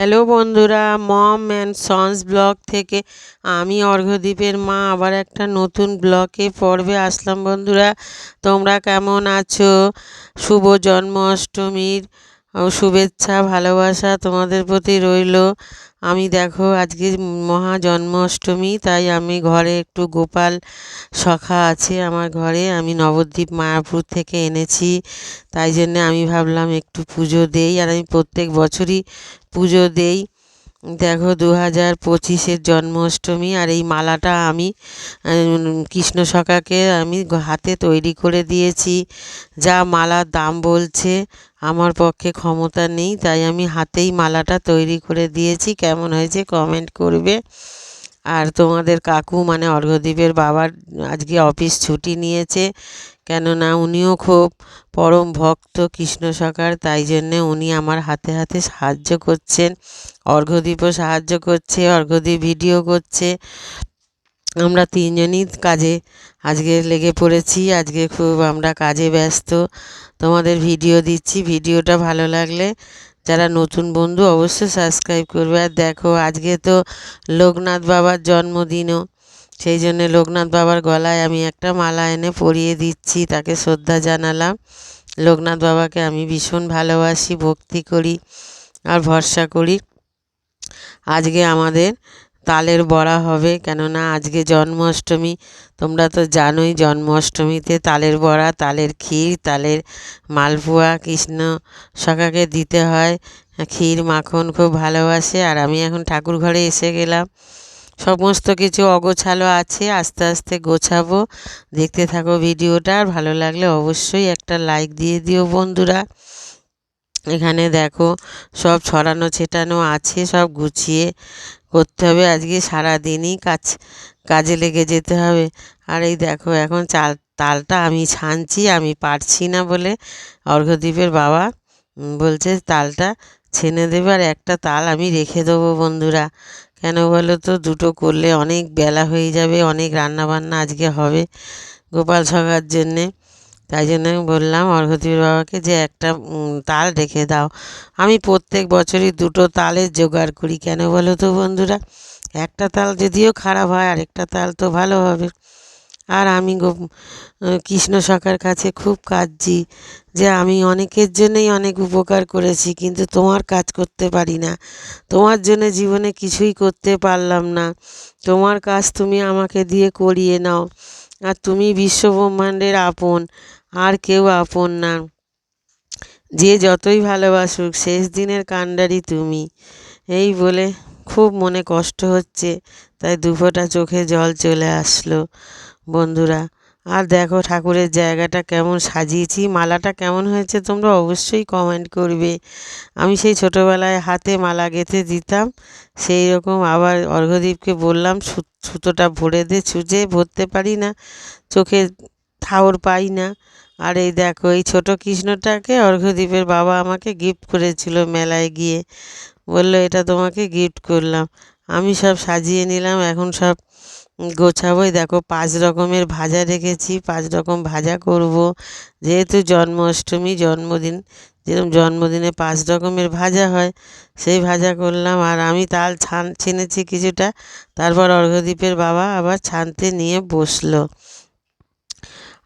Hello বন্ধুরা, মম and sons blog থেকে আমি অর্ঘ্যদ্বীপের মা আবার একটা নতুন ব্লকে পর্বে আসলাম বন্ধুরা। তোমরা কেমন আছো? শুভ জন্মাষ্টমীর শুভেচ্ছা, ভালোবাসা তোমাদের প্রতি রইল। আমি দেখো আজকে মহা জন্মাষ্টমী, তাই আমি ঘরে একটু গোপাল শখা আছে আমার ঘরে। আমি নবদ্বীপ মায়াপুর থেকে এনেছি, তাই জন্যে আমি ভাবলাম একটু পুজো দেই। আর আমি প্রত্যেক বছরই পুজো দেই। দেখো দু হাজার পঁচিশের জন্মাষ্টমী আর এই মালাটা আমি কৃষ্ণ সখাকে আমি হাতে তৈরি করে দিয়েছি। যা মালার দাম বলছে, আমার পক্ষে ক্ষমতা নেই, তাই আমি হাতেই মালাটা তৈরি করে দিয়েছি। কেমন হয়েছে কমেন্ট করবে। আর তোমাদের কাকু মানে অর্ঘ্যদ্বীপের বাবার আজকে অফিস ছুটি নিয়েছে। কেননা উনিও খুব পরম ভক্ত কৃষ্ণ সখার তাই জন্যে উনি আমার হাতে হাতে সাহায্য করছেন। অর্ঘ্যদ্বীপও সাহায্য করছে অর্ঘ্যদ্বীপ ভিডিও করছে। আমরা তিনজনই কাজে আজকে লেগে পড়েছি, আজকে খুব আমরা কাজে ব্যস্ত। তোমাদের ভিডিও দিচ্ছি, ভিডিওটা ভালো লাগলে যারা নতুন বন্ধু অবশ্যই সাবস্ক্রাইব করবে। আর দেখো, আজকে তো লোকনাথ বাবার জন্মদিনও। সেই জন্যে লোকনাথ বাবার গলায় আমি একটা মালা এনে পরিয়ে দিচ্ছি, তাকে শ্রদ্ধা জানালাম। লোকনাথ বাবাকে আমি ভীষণ ভালোবাসি, ভক্তি করি আর ভরসা করি। আজকে আমাদের তালের বড়া হবে, কেননা আজকে জন্মাষ্টমী। তোমরা তো জানোই জন্মাষ্টমীতে তালের বড়া, তালের ক্ষীর, তালের মালপোয়া, কৃষ্ণ সখাকে দিতে হয়। ক্ষীর, মাখন খুব ভালোবাসে আর আমি এখন ঠাকুর ঘরে এসে গেলাম। সমস্ত কিছু অগোছালো আছে, আস্তে আস্তে গোছাবো। দেখতে থাকো ভিডিওটা, আর ভালো লাগলে অবশ্যই একটা লাইক দিয়ে দিও বন্ধুরা। এখানে দেখো সব ছড়ানো ছেটানো আছে, সব গুছিয়ে করতে হবে। আজকে সারা দিনই কাজ, কাজে লেগে যেতে হবে। আর এই দেখো এখন চাল, তালটা আমি ছানছি, আমি পারছি না বলে অর্ঘ্যদ্বীপের বাবা বলছে তালটা ছেনে দেবে, আর একটা তাল আমি রেখে দেবো বন্ধুরা। কেন বলো তো? দুটো করলে অনেক বেলা হয়ে যাবে, অনেক রান্না বান্না আজকে হবে গোপাল সভার জন্যে। তাই জন্য আমি বললাম, অর্ঘ্যদেবীর বাবাকে যে একটা তাল রেখে দাও। আমি প্রত্যেক বছরই দুটো তালের জোগাড় করি, কেন বলো তো বন্ধুরা? একটা তাল যদিও খারাপ হয়, আরেকটা তাল তো ভালো হবে। আর আমি কৃষ্ণ সখার কাছে খুব কাঁদছি যে আমি অনেকের জন্যই অনেক উপকার করেছি, কিন্তু তোমার কাজ করতে পারি না। তোমার জন্য জীবনে কিছুই করতে পারলাম না। তোমার কাজ তুমি আমাকে দিয়ে করিয়ে নাও। আর তুমি বিশ্বব্রহ্মাণ্ডের আপন, আর কেউ আপন না। যে যতই ভালোবাসুক, শেষ দিনের কাণ্ডারি তুমি। এই বলে খুব মনে কষ্ট হচ্ছে, তাই দুফোটা চোখে জল চলে আসলো। বন্ধুরা, আর দেখো ঠাকুরের জায়গাটা কেমন সাজিয়েছি, মালাটা কেমন হয়েছে তোমরা অবশ্যই কমেন্ট করবে। আমি সেই ছোটোবেলায় হাতে মালা গেঁথে দিতাম, সেই রকম আবার অর্ঘ্যদীপকে বললাম সুতোটা ভরে দে ছুঁচে ভরতে পারি না, চোখে ঠাউর পাই না। আর এই দেখো, এই ছোটো কৃষ্ণটাকে অর্ঘ্যদ্বীপের বাবা আমাকে গিফট করেছিল মেলায় গিয়ে। বলল, এটা তোমাকে গিফট করলাম। আমি সব সাজিয়ে নিলাম, এখন সব গোছাবোই। দেখো, পাঁচ রকমের ভাজা রেখেছি, পাঁচ রকম ভাজা করব। যেহেতু জন্মাষ্টমী, জন্মদিন, যেরকম জন্মদিনে পাঁচ রকমের ভাজা হয়, সেই ভাজা করলাম। আর আমি তাল ছান, ছেনেছি কিছুটা, তারপর অর্ঘ্যদ্বীপের বাবা আবার ছানতে নিয়ে বসল।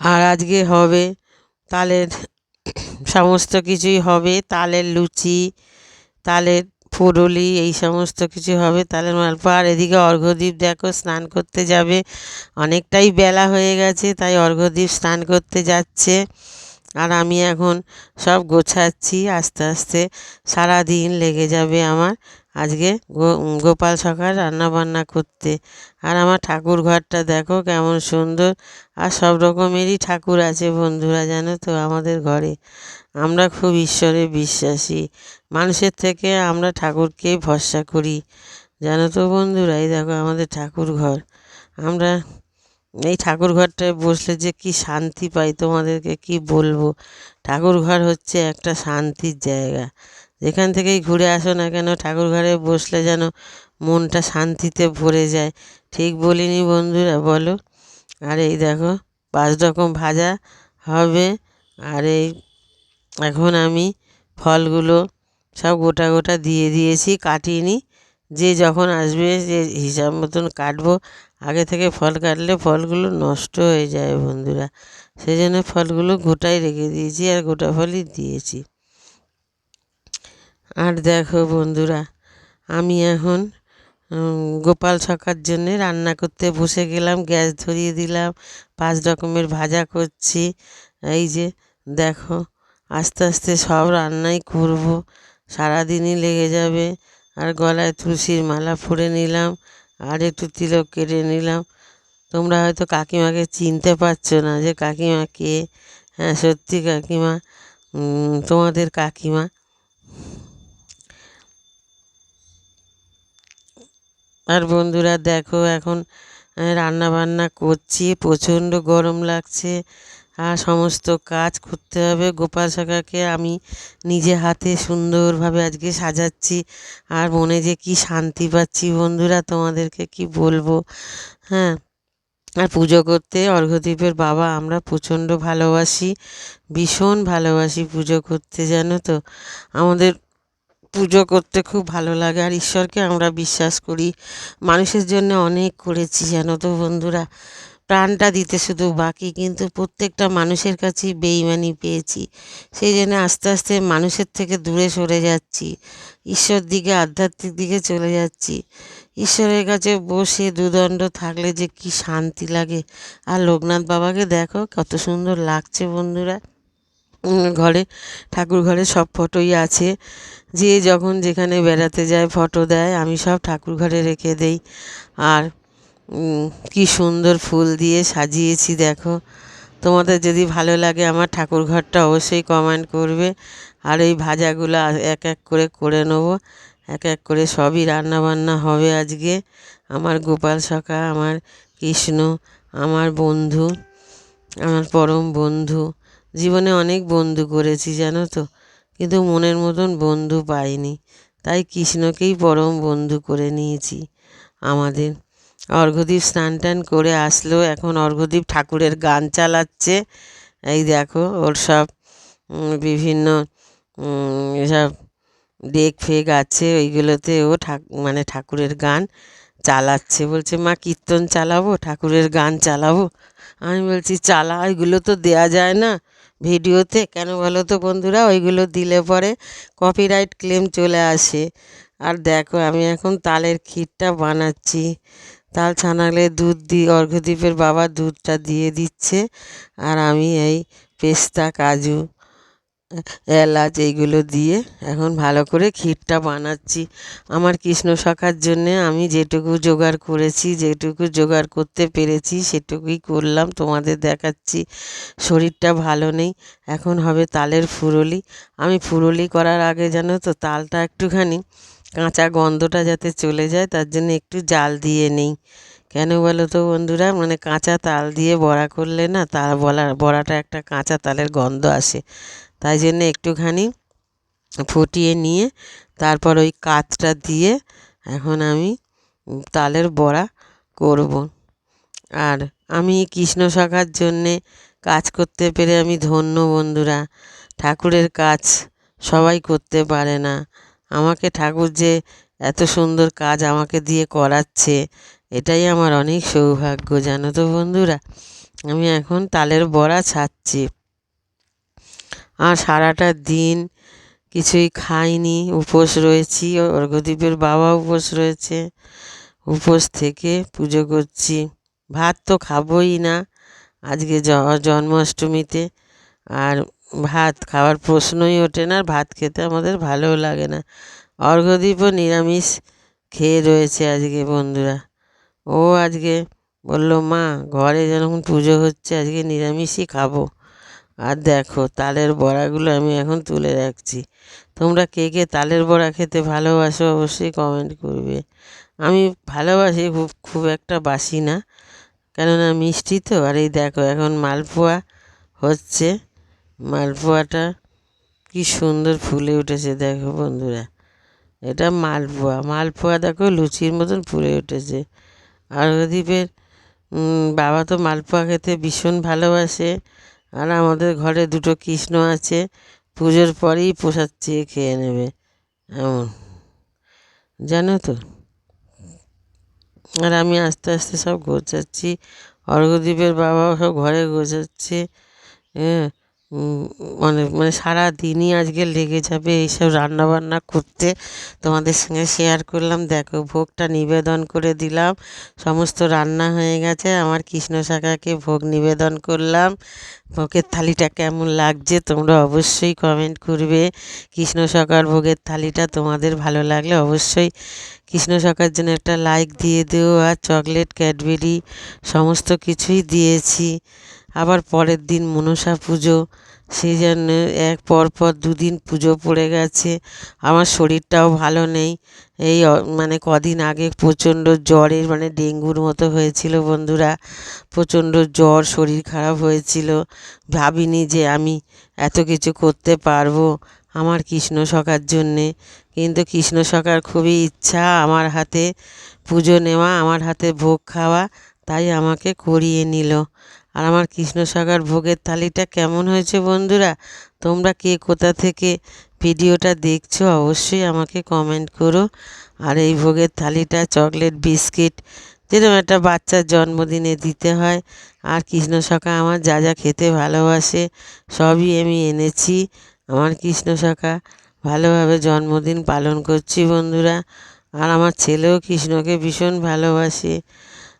আর আজকে হবে তালের, সমস্ত কিছুই হবে, তালের লুচি, তালের ফুরুলি এই সমস্ত কিছু হবে। তাহলে মালপার এদিকে অর্ঘ্যদ্বীপ দেখো, স্নান করতে যাবে। অনেকটাই বেলা হয়ে গেছে, তাই অর্ঘ্যদ্বীপ স্নান করতে যাচ্ছে। আর আমি এখন সব গোছাচ্ছি আস্তে আস্তে। সারা দিন লেগে যাবে আমার আজকে গোপাল সকাল রান্না বান্না করতে। আর আমার ঠাকুর ঘরটা দেখো কেমন সুন্দর। আর সব রকমেরই ঠাকুর আছে বন্ধুরা, জানো তো, আমাদের ঘরে। আমরা খুব ঈশ্বরে বিশ্বাসী। মানুষের থেকে আমরা ঠাকুরকেই ভরসা করি। জানো তো বন্ধুরা, এই দেখো আমাদের ঠাকুর ঘর। আমরা এই ঠাকুর ঘরটায় বসলে যে কি শান্তি পাই তোমাদেরকে কি বলব? ঠাকুর ঘর হচ্ছে একটা শান্তির জায়গা। যেখান থেকেই ঘুরে আসো না কেন ঠাকুর ঘরে বসলে যেন মনটা শান্তিতে ভরে যায়। ঠিক বলিনি বন্ধুরা, বলো। আর এই দেখো, পাঁচ রকম ভাজা হবে। আর এই এখন আমি ফলগুলো সব গোটা গোটা দিয়ে দিয়েছি, কাটিনি। যে যখন আসবে যে হিসাব মতন কাটবো। আগে থেকে ফল কাটলে ফলগুলো নষ্ট হয়ে যায় বন্ধুরা। সেই জন্য ফলগুলো গোটাই রেখে দিয়েছি আর গোটা ফলই দিয়েছি। আর দেখো বন্ধুরা, আমি এখন গোপাল সকার জন্যে রান্না করতে বসে গেলাম, গ্যাস ধরিয়ে দিলাম, পাঁচ রকমের ভাজা করছি। এই যে দেখো, আস্তে আস্তে সব রান্নাই করব, সারাদিনই লেগে যাবে। আর গলায় তুলসীর মালা পরে নিলাম। আর একটু তিলক কেটে নিলাম। তোমরা হয়তো কাকিমাকে চিনতে পারছ না যে কাকিমা কে। হ্যাঁ সত্যি কাকিমা। তোমাদের কাকিমা। আর বন্ধুরা দেখো এখন রান্না বান্না করছি, প্রচণ্ড গরম লাগছে। সমস্ত কাজ করতে হবে। গোপাল শাখাকে আমি নিজে হাতে সুন্দরভাবে আজকে সাজাচ্ছি। আর মনে যে কি শান্তি পাচ্ছি বন্ধুরা, তোমাদেরকে কি বলব? হ্যাঁ আর পুজো করতে অর্ঘ্যদ্বীপের বাবা আমরা প্রচণ্ড ভালোবাসি, ভীষণ ভালোবাসি পুজো করতে, জানো তো? আমাদের পুজো করতে খুব ভালো লাগে আর ঈশ্বরকে আমরা বিশ্বাস করি। মানুষের জন্য অনেক করেছি, জানো তো বন্ধুরা? প্রাণটা দিতে শুধু বাকি, কিন্তু প্রত্যেকটা মানুষের কাছেই বেইমানি পেয়েছি। সেই জন্য আস্তে আস্তে মানুষের থেকে দূরে সরে যাচ্ছি। ঈশ্বর দিকে, আধ্যাত্মিক দিকে চলে যাচ্ছি। ঈশ্বরের কাছে বসে দুদণ্ড থাকলে যে কি শান্তি লাগে। আর লোকনাথ বাবাকে দেখো, কত সুন্দর লাগছে বন্ধুরা। ঘরে, ঠাকুর ঘরে সব ফটোই আছে। যে যখন যেখানে বেড়াতে যায়, ফটো দেয়, আমি সব ঠাকুর ঘরে রেখে দেই। আর কি সুন্দর ফুল দিয়ে সাজিয়েছি, দেখো। তোমাদের যদি ভালো লাগে আমার ঠাকুর ঘরটা অবশ্যই কমেন্ট করবে। আর এই ভাজাগুলো এক এক করে করে নেব। এক এক করে সবই রান্না বান্না হবে আজকে। আমার গোপাল সখা, আমার কৃষ্ণ, আমার বন্ধু, আমার পরম বন্ধু। জীবনে অনেক বন্ধু করেছি, জানো তো। কিন্তু মনের মতন বন্ধু পাইনি। তাই কৃষ্ণকেই পরম বন্ধু করে নিয়েছি আমাদের। অর্ঘ্যদীপ স্নান টান করে আসলো। এখন অর্ঘ্যদীপ ঠাকুরের গান চালাচ্ছে। এই দেখো, ওর সব বিভিন্ন এসব ডেক ফেক আছে, ওইগুলোতে ও ঠাক মানে ঠাকুরের গান চালাচ্ছে। বলছে, মা, কীর্তন চালাবো? ঠাকুরের গান চালাবো? আমি বলছি, চালা, ওইগুলো তো দেয়া যায় না ভিডিওতে। কেন বলো তো বন্ধুরা? ওইগুলো দিলে পরে কপিরাইট ক্লেম চলে আসে। আর দেখো, আমি এখন তালের ক্ষীরটা বানাচ্ছি। তাল ছানালে দুধ দিই, অর্ঘ্যদ্বীপের বাবা দুধটা দিয়ে দিচ্ছে আর আমি এই পেস্তা, কাজু, এলাচ এইগুলো দিয়ে এখন ভালো করে ক্ষীরটা বানাচ্ছি। আমার কৃষ্ণ সখার জন্যে আমি যেটুকু জোগাড় করেছি, যেটুকু জোগাড় করতে পেরেছি সেটুকুই করলাম, তোমাদের দেখাচ্ছি। শরীরটা ভালো নেই, এখন হবে তালের ফুরলি। আমি ফুরলি করার আগে জানো তো, তালটা একটুখানি কাঁচা গন্ধটা যাতে চলে যায়, তার জন্য একটু জাল দিয়ে নেই। কেন বলো তো বন্ধুরা? মানে কাঁচা তাল দিয়ে বড়া করলে না তাল বলা, বড়াটা একটা কাঁচা তালের গন্ধ আসে। তাই জন্যে একটুখানি ফুটিয়ে নিয়ে তারপর ওই কাতটা দিয়ে এখন আমি তালের বড়া করব। আর আমি কৃষ্ণ শাখার জন্যে কাজ করতে পেরে আমি ধন্য বন্ধুরা। ঠাকুরের কাজ সবাই করতে পারে না। আমাকে ঠাকুর যে এত সুন্দর কাজ আমাকে দিয়ে করাচ্ছে, এটাই আমার অনেক সৌভাগ্য, জানো তো বন্ধুরা। আমি এখন তালের বড়া ছাড়ছি আর সারাটা দিন কিছুই খাইনি, উপোস রয়েছি অর্ঘদ্বীপের বাবা উপোস রয়েছে, উপোস থেকে পুজো করছি। ভাত তো খাবোই না, আজকে জন্মাষ্টমীতে, আর ভাত খাওয়ার প্রশ্নই ওঠে না, আর ভাত খেতে আমাদের ভালোও লাগে না। অর্ঘ্যদ্বীপও নিরামিষ খেয়ে রয়েছে আজকে বন্ধুরা। ও আজকে বলল, মা, ঘরে যখন পুজো হচ্ছে, আজকে নিরামিষই খাব। আর দেখো, তালের বড়াগুলো আমি এখন তুলে রাখছি। তোমরা কে কে তালের বড়া খেতে ভালোবাসো অবশ্যই কমেন্ট করবে। আমি ভালোবাসি খুব খুব একটা বাসি না। কেননা মিষ্টি তো, আর এই দেখো, এখন মালপোয়া হচ্ছে। মালপোয়াটা কি সুন্দর ফুলে উঠেছে, দেখো বন্ধুরা। এটা মালপোয়া। মালপোয়া দেখো লুচির মতন ফুলে উঠেছে। আর বাবা তো মালপোয়া খেতে ভীষণ ভালোবাসে। আর আমাদের ঘরে দুটো কৃষ্ণ আছে, পুজোর পরেই প্রসাদ চেয়ে খেয়ে নেবে। এমন। জানো তো? আর আমি আস্তে আস্তে সব গোছাচ্ছি। অর্ঘদ্বীপের বাবাও সব ঘরে গোছাচ্ছে। হ্যাঁ মানে মানে সারা দিনই আজকে লেগে যাবে এইসব রান্নাবান্না করতে। তোমাদের সঙ্গে শেয়ার করলাম। দেখো, ভোগটা নিবেদন করে দিলাম। সমস্ত রান্না হয়ে গেছে। আমার কৃষ্ণ শাখাকে ভোগ নিবেদন করলাম। ভোগের থালিটা কেমন লাগছে তোমরা অবশ্যই কমেন্ট করবে। কৃষ্ণ শাখার ভোগের থালিটা তোমাদের ভালো লাগলে অবশ্যই কৃষ্ণ শাখার জন্য একটা লাইক দিয়ে দিও। আর চকলেট ক্যাডবেরি সমস্ত কিছুই দিয়েছি। আবার পরের দিন মনসা পুজো। সেই জন্য এক পর পর দুদিন পুজো পড়ে গেছে। আমার শরীরটাও ভালো নেই। এই মানে কদিন আগে প্রচণ্ড জ্বরের মানে ডেঙ্গুর মতো হয়েছিল বন্ধুরা। প্রচণ্ড জ্বর, শরীর খারাপ হয়েছিল। ভাবিনি যে আমি এত কিছু করতে পারব আমার কৃষ্ণ সখার জন্যে। কিন্তু কৃষ্ণ সখার খুবই ইচ্ছা আমার হাতে পুজো নেওয়া, আমার হাতে ভোগ খাওয়া, তাই আমাকে করিয়ে নিল। আর আমার কৃষ্ণ সাগর ভোগের থালিটা কেমন হয়েছে বন্ধুরা? তোমরা কে কোথা থেকে ভিডিওটা দেখছ অবশ্যই আমাকে কমেন্ট করো। আর এই ভোগের থালিটা চকলেট, বিস্কিট, যেরকম একটা বাচ্চার জন্মদিনে দিতে হয়। আর কৃষ্ণ সখা আমার যা যা খেতে ভালোবাসে সবই আমি এনেছি। আমার কৃষ্ণ সখা ভালোভাবে জন্মদিন পালন করছি বন্ধুরা। আর আমার ছেলেও কৃষ্ণকে ভীষণ ভালোবাসে।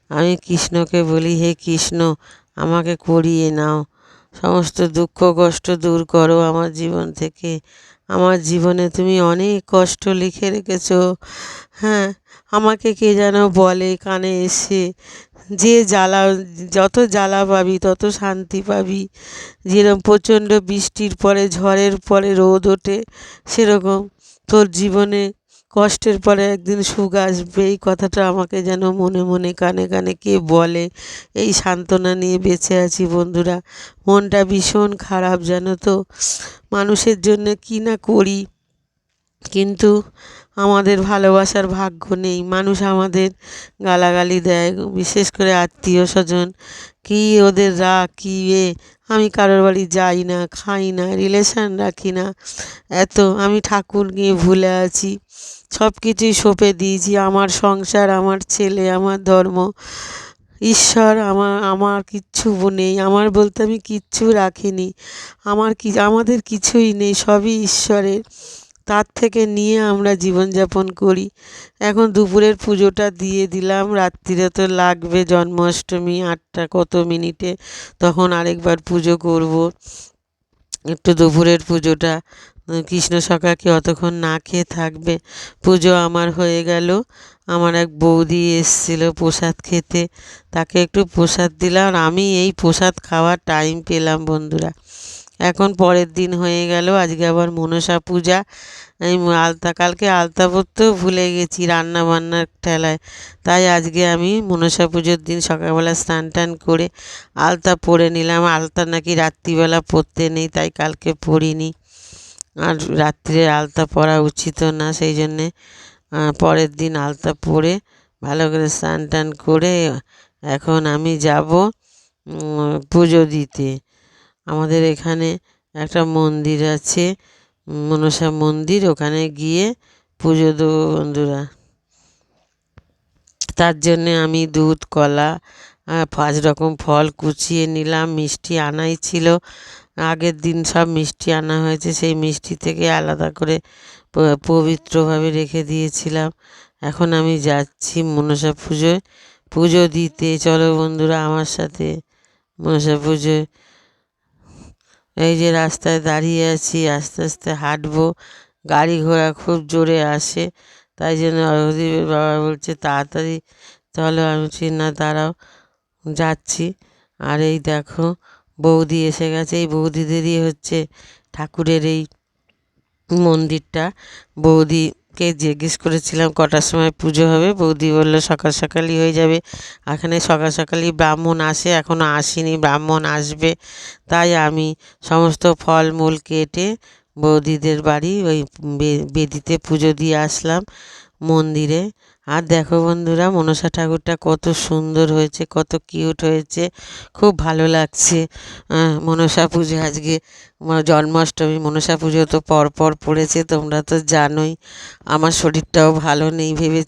আমি কৃষ্ণকে বলি, হে কৃষ্ণ আমাকে করিয়ে নাও। সমস্ত দুঃখ, কষ্ট দূর করো আমার জীবন থেকে। আমার জীবনে তুমি অনেক কষ্ট লিখে রেখেছো। হ্যাঁ আমাকে কে যেন বলে কানে এসে, যে জ্বালা, যত জ্বালা পাবি, তত শান্তি পাবি। যেরকম প্রচণ্ড বৃষ্টির পরে, ঝড়ের পরে রোদ ওঠে, সেরকম তোর জীবনে কষ্টের পরে একদিন সুখ আসবে। এই কথাটা আমাকে যেন মনে মনে কানে কানে কে বলে? এই সান্ত্বনা নিয়ে বেঁচে আছি বন্ধুরা। মনটা ভীষণ খারাপ জানো তো? মানুষের জন্য কি না করি? কিন্তু আমাদের ভালোবাসার ভাগ্য নেই। মানুষ আমাদের গালাগালি দেয়, বিশেষ করে আত্মীয় স্বজন। কী ওদের রাগ, কী এ? আমি কারোর বাড়ি যাই না, খাই না রিলেশান রাখি না। এত, আমি ঠাকুর নিয়ে ভুলে আছি। সব কিছুই সঁপে দিয়েছি। আমার সংসার, আমার ছেলে, আমার ধর্ম। ঈশ্বর আমার আমার কিচ্ছু নেই। আমার বলতে আমি কিচ্ছু রাখিনি। আমার কি, আমাদের কিছুই নেই। সবই ঈশ্বরের। তার থেকে নিয়ে আমরা জীবনযাপন করি। এখন দুপুরের পুজোটা দিয়ে দিলাম, রাত্রিরে তো লাগবে জন্মাষ্টমী আটটা কত মিনিটে, তখন আরেকবার পুজো করব। একটু দুপুরের পুজোটা, কৃষ্ণ সখাকে অতক্ষণ না খেয়ে থাকবে। পুজো আমার হয়ে গেল। আমার এক বৌদি এসেছিল প্রসাদ খেতে, তাকে একটু প্রসাদ দিলাম। আর আমি এই প্রসাদ খাওয়ার টাইম পেলাম বন্ধুরা। এখন পরের দিন হয়ে গেল, আজকে আবার মনসা পূজা। আমি আলতা, কালকে আলতা পরতেও ভুলে গেছি রান্না বান্নার ঠেলায়। তাই আজকে আমি মনসা পুজোর দিন সকালবেলা স্নান টান করে আলতা পরে নিলাম। আলতা নাকি রাত্রিবেলা পরতে নেই, তাই কালকে পরিনি। আর রাত্রে আলতা পরা উচিত না, সেই জন্যে পরের দিন আলতা পরে ভালো করে স্নান টান করে এখন আমি যাব পুজো দিতে। আমাদের এখানে একটা মন্দির আছে, মনসা মন্দির, ওখানে গিয়ে পুজো দেবো বন্ধুরা। তার জন্যে আমি দুধ, কলা পাঁচ রকম ফল কুচিয়ে নিলাম, মিষ্টি আনাই ছিল। আগের দিন সব মিষ্টি আনা হয়েছে, সেই মিষ্টি থেকে আলাদা করে পবিত্রভাবে রেখে দিয়েছিলাম। এখন আমি যাচ্ছি মনসা পুজোয়। পুজো দিতে, চলো বন্ধুরা আমার সাথে মনসা পুজোয়। এই যে রাস্তায় দাঁড়িয়ে আছি, আস্তে আস্তে হাঁটবো। গাড়ি ঘোড়া খুব জোরে আসে, তাই জন্য অর্ঘদীপের বাবা বলছে, তাড়াতাড়ি তাহলে আমি না, দাঁড়াও, যাচ্ছি। আর এই দেখো, বৌদি এসে গেছে। এই বৌদিদেরই হচ্ছে ঠাকুরের এই মন্দিরটা। বৌদিকে জিজ্ঞেস করেছিলাম, কটার সময় পুজো হবে? বৌদি বলল, সকাল সকালই হয়ে যাবে। এখানে সকাল সকালই ব্রাহ্মণ আসে এখনও আসেনি, ব্রাহ্মণ আসবে। তাই আমি সমস্ত ফলমূল কেটে বৌদিদের বাড়ি ওই বেদিতে পুজো দিয়ে আসলাম মন্দিরে। আর দেখো বন্ধুরা, মনসা ঠাকুরটা কত সুন্দর হয়েছে, কত কিউট হয়েছে, খুব ভালো লাগছে। মনসা পুজো আজকে জন্মাষ্টমী, মনসা পুজো তো পরপর পর পড়েছে, তোমরা তো জানোই, আমার শরীরটাও ভালো নেই ভেবে